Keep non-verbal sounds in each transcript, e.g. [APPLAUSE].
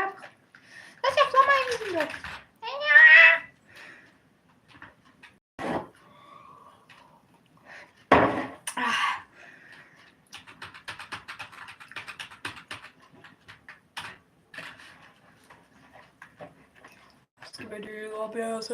yap. Nasıl yaklamayın yüzümde. Ah. Skibidi, la beyaz,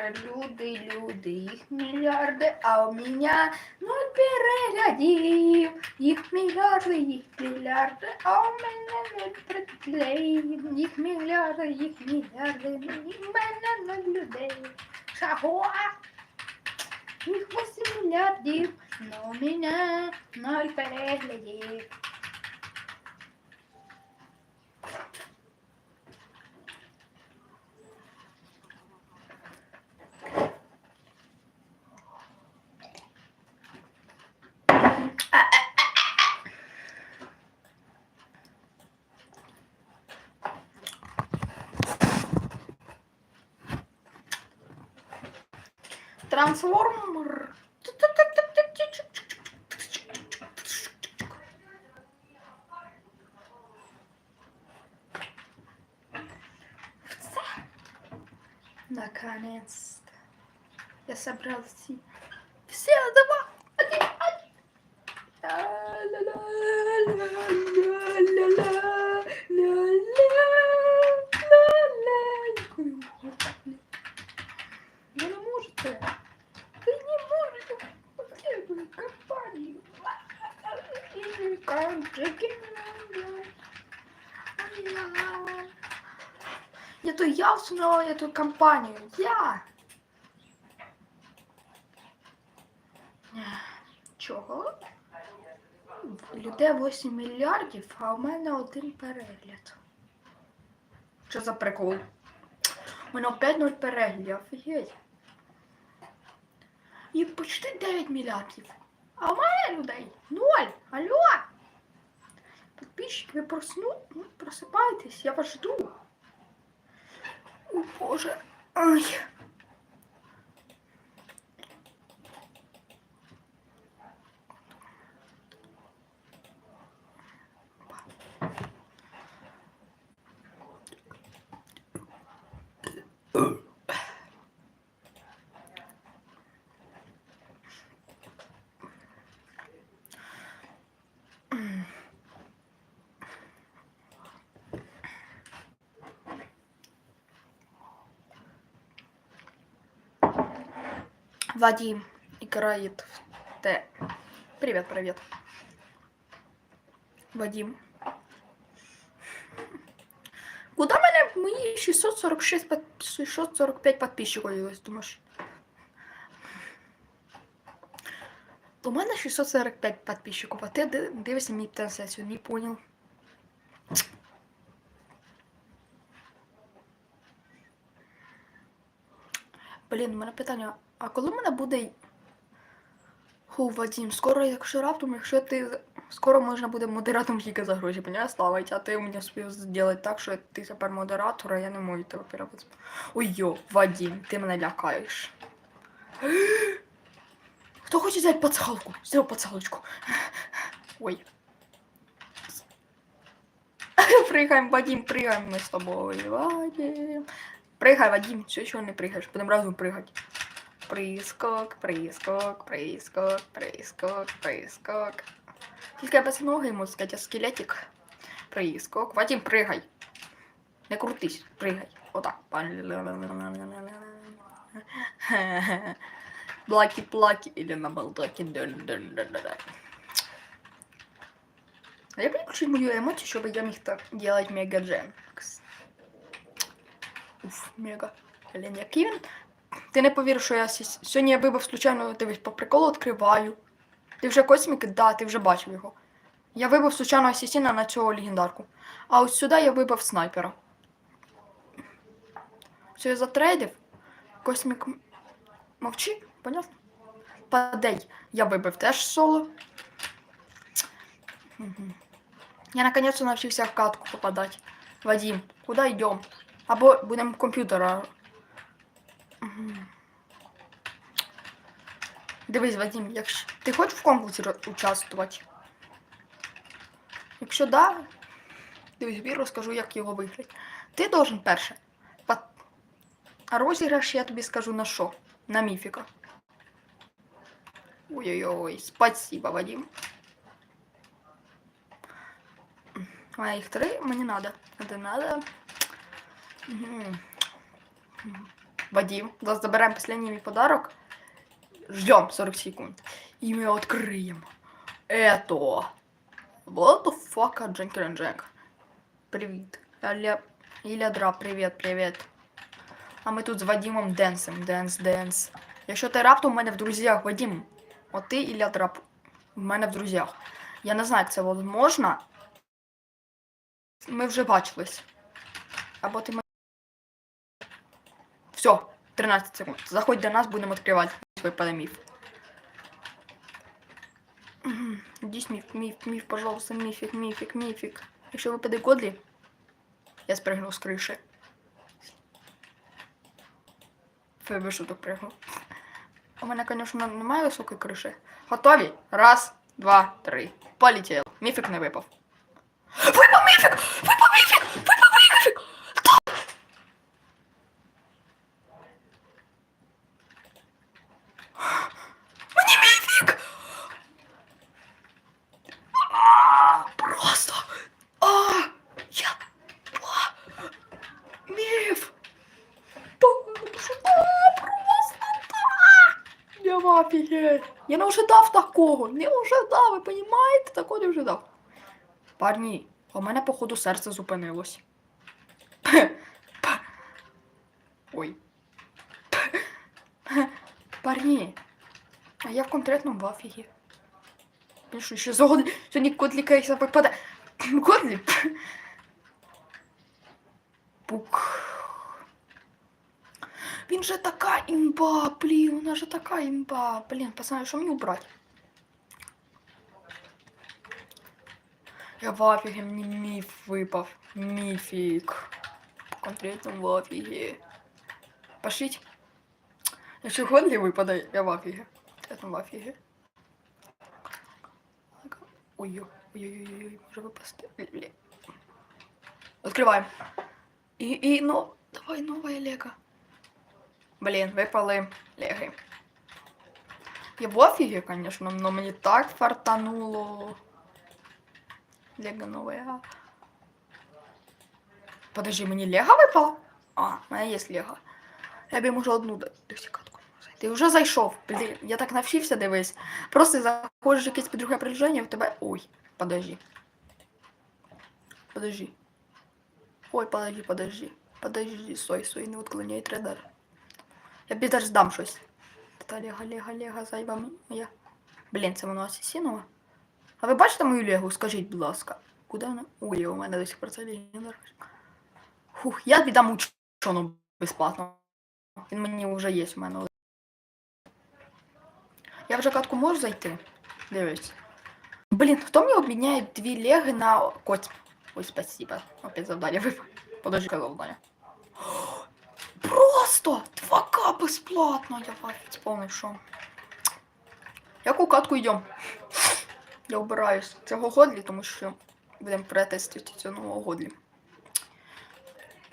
Боже, люди, люди, їх мільярди, а у мене нуль переглядів. Їх мільярди, їх мільярди, а у мене нуль переглядів. Їх мільярди, їх мільярди, у мене нуль людей. Чого? Їх 8 мільярдів, но у мене нуль переглядів. Трансформер. Все. Наконец-то. Я собрал все. Все, давай. Один, один. Ви не можете. Ви не можете. Потрібну компанію. То эту компанію. Я. Чого? Людей 8 мільярдів, а у мене один перегляд. Що за прикол? У мене опять 0 переглядів, офігеть. І почти 9 мільярдів. А у мене людей 0. Алло! Підписчики, ви просну... ну, просипайтесь, я вас жду. О, Боже. Ай. Вадим играет в Т. Привет, привет. Вадим. Куда мене мої 646 под... 645 подписчиків ділись, думаєш? У мене 645 подписчиків, а ти ди- дивишся мій трансляцію, не понял. Блін, у мене питання, А коли в мене буде. Ху, Вадим, скоро, якщо раптом, якщо ти. Скоро можна буде модератором тільки за гроші, поняв, ставить, а ти мені успів зробити так, що ти тепер модератор, а я не можу тебе переводити. Ой йо, Вадим, ти мене лякаєш. [GASPS] Хто хоче взяти пацалку? Взяв пацалочку. [LAUGHS] Ой. [LAUGHS] Пригаємо, Вадим, пригаємо ми з тобою. Вадим. Пригай, Вадим, все, що не пригаєш, будемо разом пригати. Прискок, прискок, прискок, прискок, прискок. Тільки я без ноги йому сказати, а скелетик. Прискок. Вадим, пригай. Не крутись, пригай. Отак. Блаки-плаки или на балдаке. А я переключу мою эмоцию, чтобы я мог так делать мега джемкс. Уф, мега. Блін, який він. Ти не повіриш, що я сі- сьогодні я вибив случайно, дивись, по приколу відкриваю. Ти вже космік? Да, ти вже бачив його. Я вибив случайно асасіна на цього легендарку. А ось сюди я вибив снайпера. Все, я затрейдив. Космік мовчи, понятно? Падей. Я вибив теж соло. Мгм. Я наконец-то навчився в катку попадать. Вадим, куда йдем? Або будемо комп'ютера. Дивись, Вадим, якщо ти хочеш в конкурсі участвувати? Якщо да, дивись, тобі розкажу, як його виграти. Ти должен перше. А розіграш я тобі скажу на що? На міфіка. Ой-ой-ой, спасибо, Вадим. Мене їх три, мені надо. Это надо. Мгм. Вадим, останній мій подарок. Ждем 40 секунд. И мы откроем это. What the fuck, Дженкер Джек? Привіт. Ілля... Ілля Дра, привіт, привіт. А ми тут з Вадимом денсим, денс, денс. Якщо ти раптом у мене в друзях, Вадим, от ти Ілля Драп в мене в друзях. Я не знаю, як це можна. Ми вже бачились. Або ти. Все, 13 секунд. Заходь до нас, будемо відкривати випаде міф. Дійсь міф, міф, міф, пожалуйста, міфік, міфік, міфік. Якщо випаде Годлі, я спригну з криші. Це без шуток пригну. У мене, звісно, немає високої криші. Готові? Раз, два, три. Полетів. Міфік не випав. Випав міфік! Випав міфік! Мені міфік! А, Просто! А, я... А, Міф! Просто да! Я в офігеть! Я не ожидав такого! Не ожидав, ви розумієте? Такого не ожидав. Парні, у мене, походу, серце зупинилось. Ой. Парні, а я в конкретному в афігі. Я що, ще згоден? Сьогодні котлі кейса випаде. Котлі? Пук. Він же така імба, блін, вона же така імба. Блін, пацани, що мені убрати? Я в афігі, мені міф випав. Міфік. Конкретно в афігі. Пошліть. Якщо Годлі випаде, я в афігі. Я в афігі. Ой, ой-ой-ой, може випасти. Відкриваємо. І, і, ну, давай нове Лего. Блін, випали леги. Я в офігі, конечно, но мені так фартануло. Лего нове. Подожди, мені Лего випало? А, у мене є Лего. Я б можу одну досікатку. Ти вже зайшов. Блін, я так навчився, дивись. Просто заходиш в якесь підруге приложення, в тебе. Ой, подожди. Подожди. Ой, подожди, подожди. Подожди, стой, стой, не відклоняй трейдер. Я тобі теж здам щось. Та Лего, Лего, Лего, зайва моя. Блін, це воно асасінова. А ви бачите мою Легу? Скажіть, будь ласка. Куди вона? Ой, у мене до сих пор це легендар. Фух, я віддам учену безплатно. Він мені вже є в мене. Я вже катку можу зайти? Дивись. Блін, хто мені обміняє дві леги на коць? Ой, спасибо. Опять завдання випав. Подожди, завдання. [GASPS] Просто 2К безплатно. Я бачу, повний шо. Яку катку йдемо? Я вбираюсь. Цього годлі, тому що будемо перетестити цього нового годлі.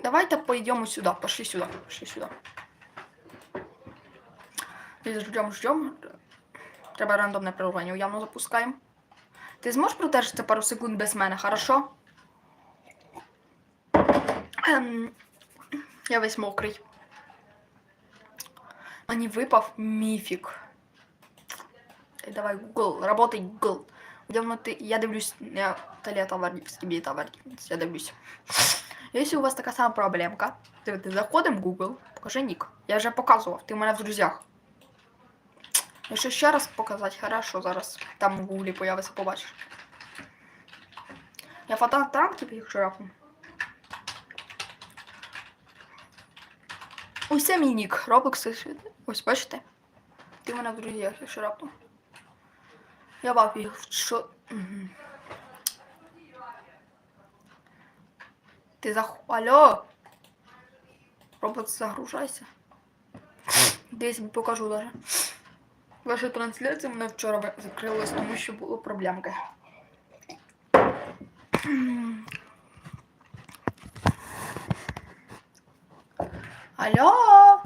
Давайте пойдемо сюди. Пошли сюди. Пошли сюди. І ждем. Треба рандомне приложення. Уявно запускаємо. Ти зможеш продержати пару секунд без мене, хорошо? Ем, я весь мокрий. Мені випав міфік. Давай, Google, работай, Google. Давно ти. Я дивлюсь я Талія Таварівський Таварівець, я дивлюсь. Якщо у вас така сама проблемка, ти заходимо в Google, покажи нік. Я вже показував, ти у мене в друзях. Якщо ще раз показати, хорошо, зараз там в гуглі появиться, побачиш. Я фототранки якщо раптом. Ось це мій нік. Roblox. Ось бачите? Ти в мене в друзях, якщо раптом. Я бабі, що. Ти зах... Алло? Робот, загружайся. Десь покажу даже. Ваша трансляція мене вчора закрилась, тому що були проблемки. Алло!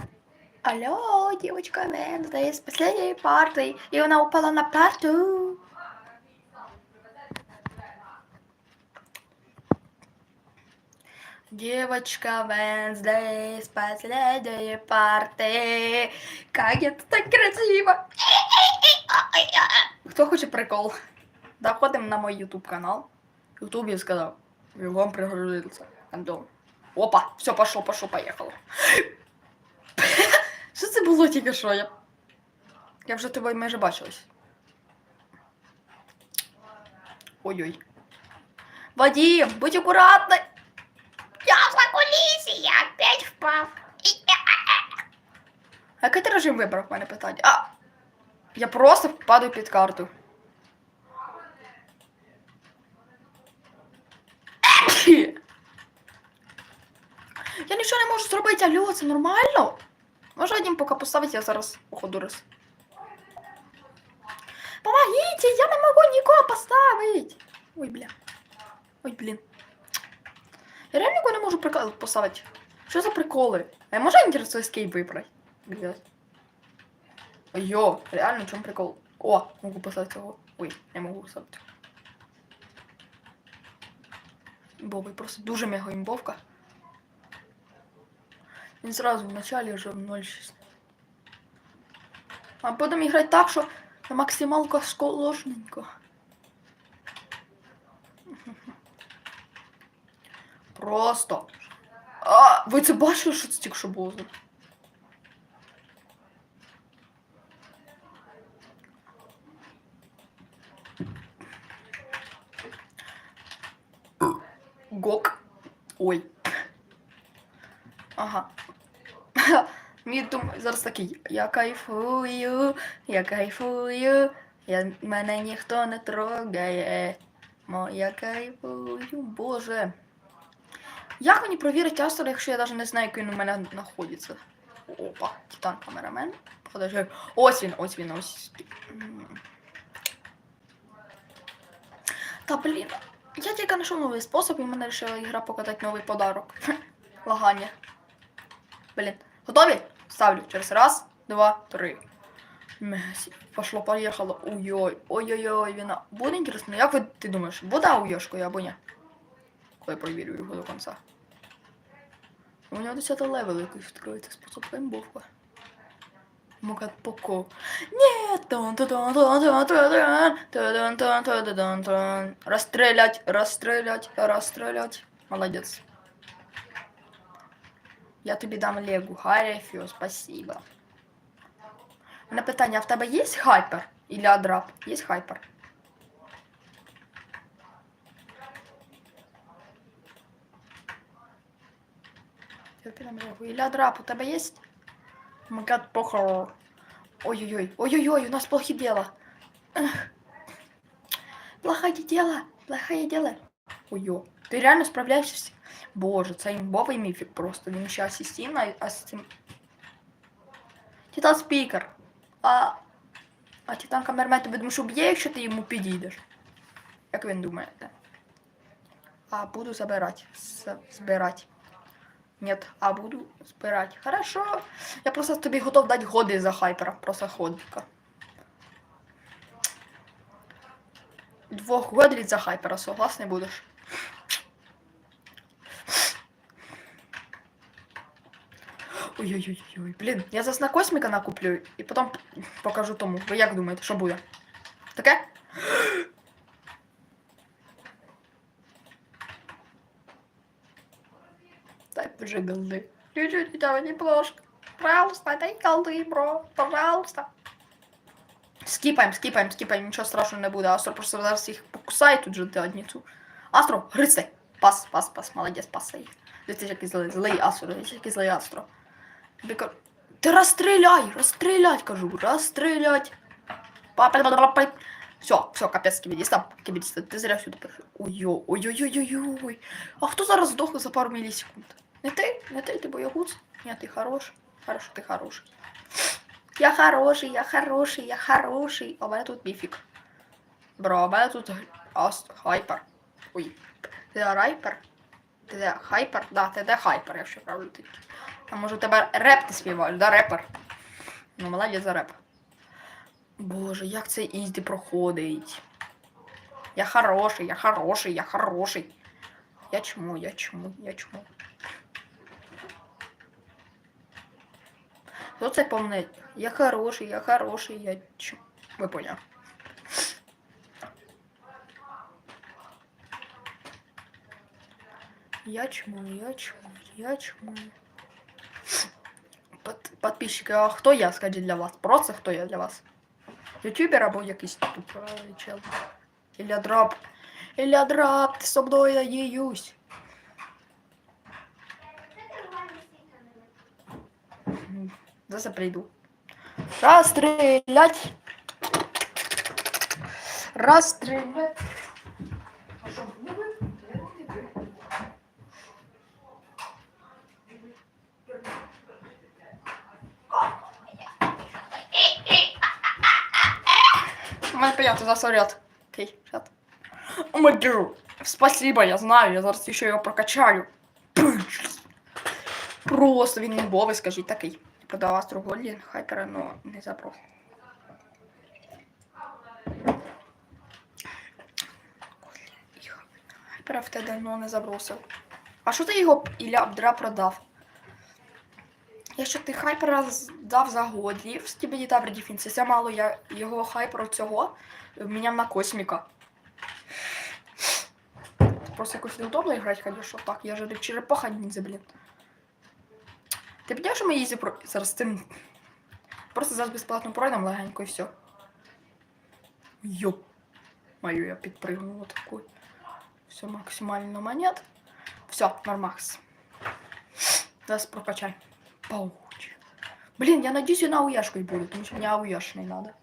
Алло, девочка Венда с последней партой, и она упала на парту. Девочка Венсдей с последней парты. Как это так красиво. Хто хоче прикол? Заходимо на мой YouTube канал. YouTube я сказав. І вам пригодиться. Опа, все, пошло, пошло, поїхало. Що це було тільки що? Я, я вже тебе майже бачилась. Ой-ой. Вадим, будь акуратний. Я в кулісі, я опять впав. А який ти режим вибрав в мене питання? А! Я просто падаю під карту. Я нічого не можу зробити, алло, це нормально? Може один поки поставити, я зараз походу раз. Помогите, я не можу нікого поставити. Ой, бля. Ой, блін. Я реально нікого не можу прикол поставити. Що за приколи? А я можу інтересу ескейп вибрати? Блядь. Йо, реально, в чому прикол? О, можу поставити цього. Ой, не можу поставити. Імбовий, просто дуже мега імбовка. Він зразу в началі вже в 0,6. А будемо грати так, що на максималку сложненько. Просто. А, ви це бачили, що це тільки що було? Гок. Ой. Ага. [LAUGHS] Мій дум зараз такий. Я кайфую, я кайфую, я, мене ніхто не трогає. Моя кайфую, боже. Як мені провірити автора, якщо я навіть не знаю, який він у мене знаходиться? Опа, титан камерамен. Подожди. Ось він, ось він, ось. Та блін. Я тільки знайшов новий спосіб, і мене вирішила ігра показати новий подарок. [LAUGHS] Лагання. Блін. Готові? Ставлю через раз, два, три. Пошло, поїхало. Ой-ой, ой-ой-ой, вона. Буде інтересно, як ви, ти думаєш, буде ауєшкою або ні? Коли провірю його до кінця. У нього 10 левел якийсь відкриється способ імбовка. Мука поко. Ні! тун тун тун тун Я тобі дам Легу. Гарефіо, спасибо. У мене питання, а в тебе є хайпер? Или адрап? Є хайпер? Я підам Легу. Или адрап, у тебе є? Магад похор. Ой-ой-ой, ой-ой-ой, у нас плохие дела. Эх. Плохое дело, плохое дело. Ой-ой, ты реально справляешься? Боже, це імбовий міфік просто. Він ще асістін, а, а з цим... Титан спікер. А, а Титан камермен тобі думаєш уб'є, якщо ти йому підійдеш? Як він думає? А буду забирати. Збирати. Нет, а буду збирати. Хорошо. Я просто тобі готов дати годи за хайпера. Просто ходика. Двох годів за хайпера, согласний будеш? Ой-ой-ой, блін, я зараз на косміка накуплю і потім покажу тому. Ви як думаєте, що буде? Таке? Дай уже голды. Чуть-чуть давай немножко. Пожалуйста, дай голды, бро. Пожалуйста. Скіпаємо, скіпаємо, скіпаємо, нічого страшного не буде. Астро просто зараз їх покусає тут же задницю. Астро, грицай. Пас, пас, пас, молодець, пасай. Дивіться, який злий, злий Астро, дивіться, який злий Астро. Тобі кажу, Ти розстріляй, розстрілять, кажу, розстрілять. Все, все, капець кібідіс, там, ти зря сюди прийшов. Ой-ой, ой-ой-ой-ой-ой. А хто зараз здохне за пару мілісекунд? Не ти? Не ти, ти боягуз? Ні, ти хороший. Хорошо, ти хороший. Я хороший, я хороший, я хороший. А у мене тут міфік. Бро, у мене тут ас хайпер. Ой. Ти райпер? Ти де хайпер? Да, ти де хайпер, якщо правильно ти. А може тебе реп ти співаєш, да, репер? Ну, молодець за реп. Боже, як це ізді проходить. Я хороший, я хороший, я хороший. Я чому, я чому, я чому. Хто це помне? Я хороший, я хороший, я чому. Ви поняли. Я чмо, я чмо, я чмо. Под, подписчики, а хто я, скажіть, для вас? Просто хто я для вас? Ютубер або якийсь тупий чел? Ілля драп. Ілля драп, ти со мною надіюсь. М, Зараз я прийду. Розстрілять. Розстрілять. [GASPS] Мать понятно, засорят. Окей, шат. О мой герой. Спасибо, я знаю, я зараз ще його прокачаю. Просто він не бовий, скажіть, такий. Продала струголі, хайпера, но не запрос. Хайпера в те давно не забросив. А що ти його Ілля Абдра продав? Якщо ти хайпера дав за годлі в Стібеді Тавр Діфінсі, це мало я його хайперу цього міняв на косміка. Просто якось неудобно грати, конечно, так. Я же черепаха ніндзя, блін. Ти підняв, що ми їзді про... зараз з цим. Просто зараз безплатно пройдемо легенько і все. Йоп. Мою я підпригнула таку. Все максимально монет. Все, нормакс. Зараз прокачай. Пауч. Блин, я надеюсь, на ауяшкой будет, потому что мне ауяш не надо.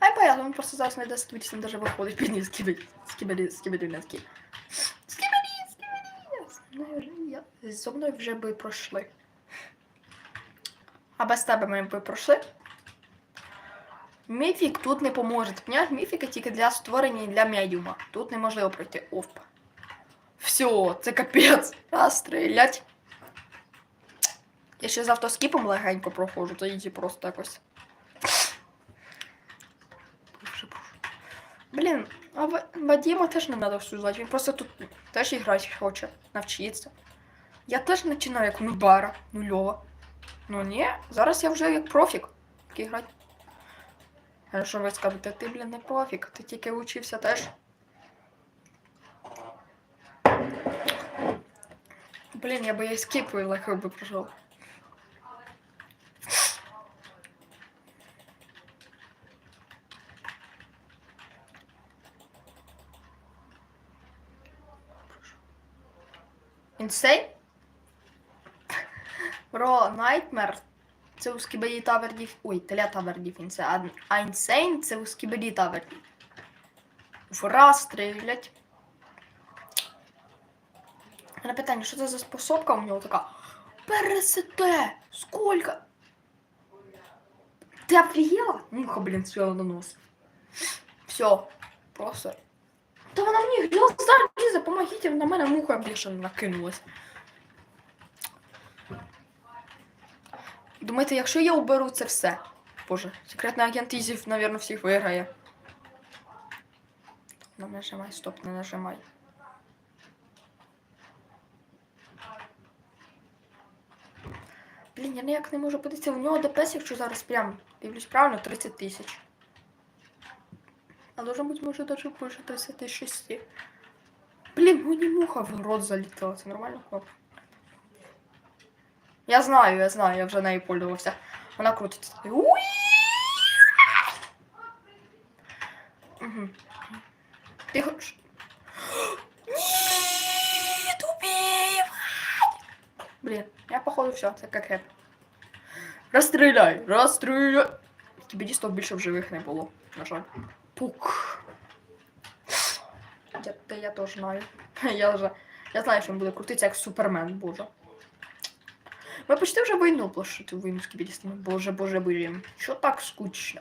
Ай, понятно, он просто зараз знайде студії, там даже виходить під ним не скибеді. Скибеді, скибеді. Я- Зо мною вже би пройшли. А без тебе ми би пройшли. Міфік тут не поможе. Ти міфіка тільки для створення і для медіума. Тут неможливо пройти. Опа. Все, це капець. Раз, стрілять. Я ще з автоскіпом легенько проходжу, то її просто якось. Блін, а Вадима теж не треба всю звати. Він просто тут теж грати хоче, навчитися. Я теж починаю як нубара, нульова. Ну ні, зараз я вже як профік. Грати. Що ви скажете, ти, блін, не профік, ти тільки учився теж. Блін, я би я скіп легко би прожив. Інсейн? Бро, Nightmare це у Скібеді Тавер. Ой, Теля Тавер Діфінс, а, Інсейн це у Скібеді Тавер В стрілять. На питання, що це за способка у нього така? Пересете! Сколько? Ты офигела? Муха, блин, свела на нос. Все, просто. Да вона мені глаза лізе, помогите, на мене муха бешено накинулась. Думаєте, якщо я уберу це все? Боже, секретний агент Ізів, напевно, всіх виграє. Не нажимай, стоп, не нажимай. Блін, я ніяк не можу подивитися. У нього ДПС, якщо зараз прям дивлюсь правильно, 30 тисяч. А должно бути, може, даже більше 36. Блін, мені муха в рот залітала. Це нормально, хлоп? Я знаю, я знаю, я вже нею пользувався. Вона крутиться. Уї! Угу. Ти хоч. Ні, тупів! блін, я походу все, це як хеп. Розстріляй, розстріляй. Кібідістів більше в живих не було, на жаль. Пук. Я, я теж знаю. [LAUGHS] Я вже. Я знаю, що він буде крутитися як Супермен, боже. Ми почти вже війну площити війну з кібідістами. Боже, боже, боже. Що так скучно.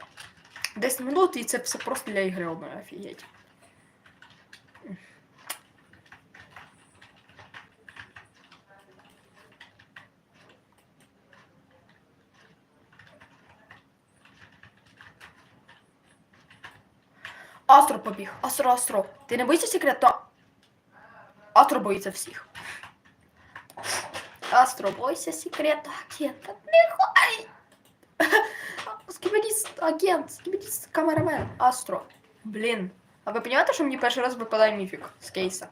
10 минут і це все просто для ігри одної, офігеть. Астро побіг. Астро, Астро. Ти не боїшся секрету? Астро боїться всіх. Астро, бойся секрету агента. Не хай! [LAUGHS] Скибидіст, агент, скибидіст, камерамен. Астро. Блін. А ви розумієте, що мені перший раз випадає міфік з кейса?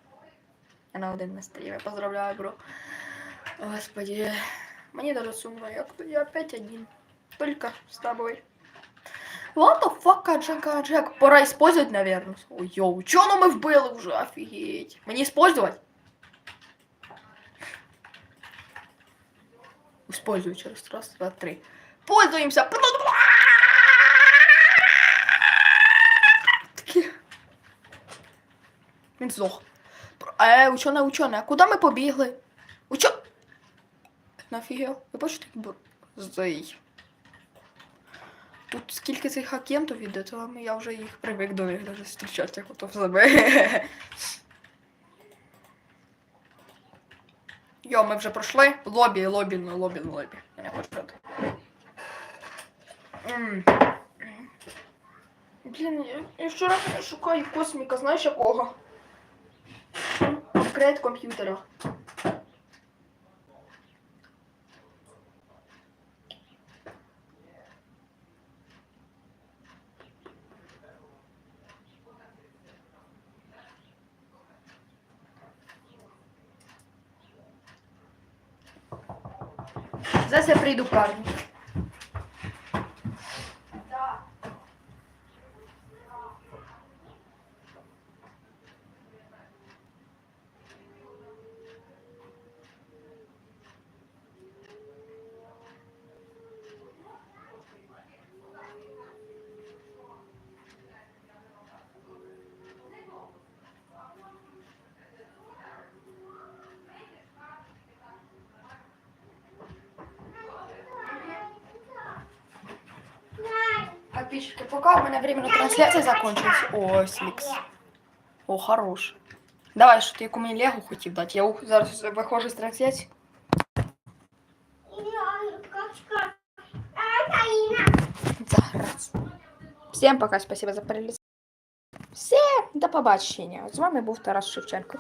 Я на один на стрімі. Я поздравляю, бро. Господи. Мені даже сумно, я, я опять один. Только с тобой. What the fuck, Аджек, Аджек? Пора использовать, наверное. Ой, йоу, чё ну мы вбили уже, офигеть. Мне использовать? Использую через раз, два, три. Пользуемся. Він здох. Е, учений, а куди ми побігли? Учо... Нафігел? Ви бачите, як. Зай. Тут скільки цих агентів іде, то я вже їх привик до них даже зустрічати, як ото в себе. [LAUGHS] Йо, ми вже пройшли. Лобі, лобі, ну лобі, ну лобі. Я не хочу брати. Блін, я, вчора шукаю косміка, знаєш якого? Апгрейд комп'ютера. Зараз я Подписчики, пока у меня время на трансляции закончилось. О, Сликс. О, хорош. Давай, що ти яку мені легу хотів дати. Я у- зараз виходжу з трансляції. Зараз. Всім пока, спасибо за перегляд. Всім до побачення. З вами був Тарас Шевченко.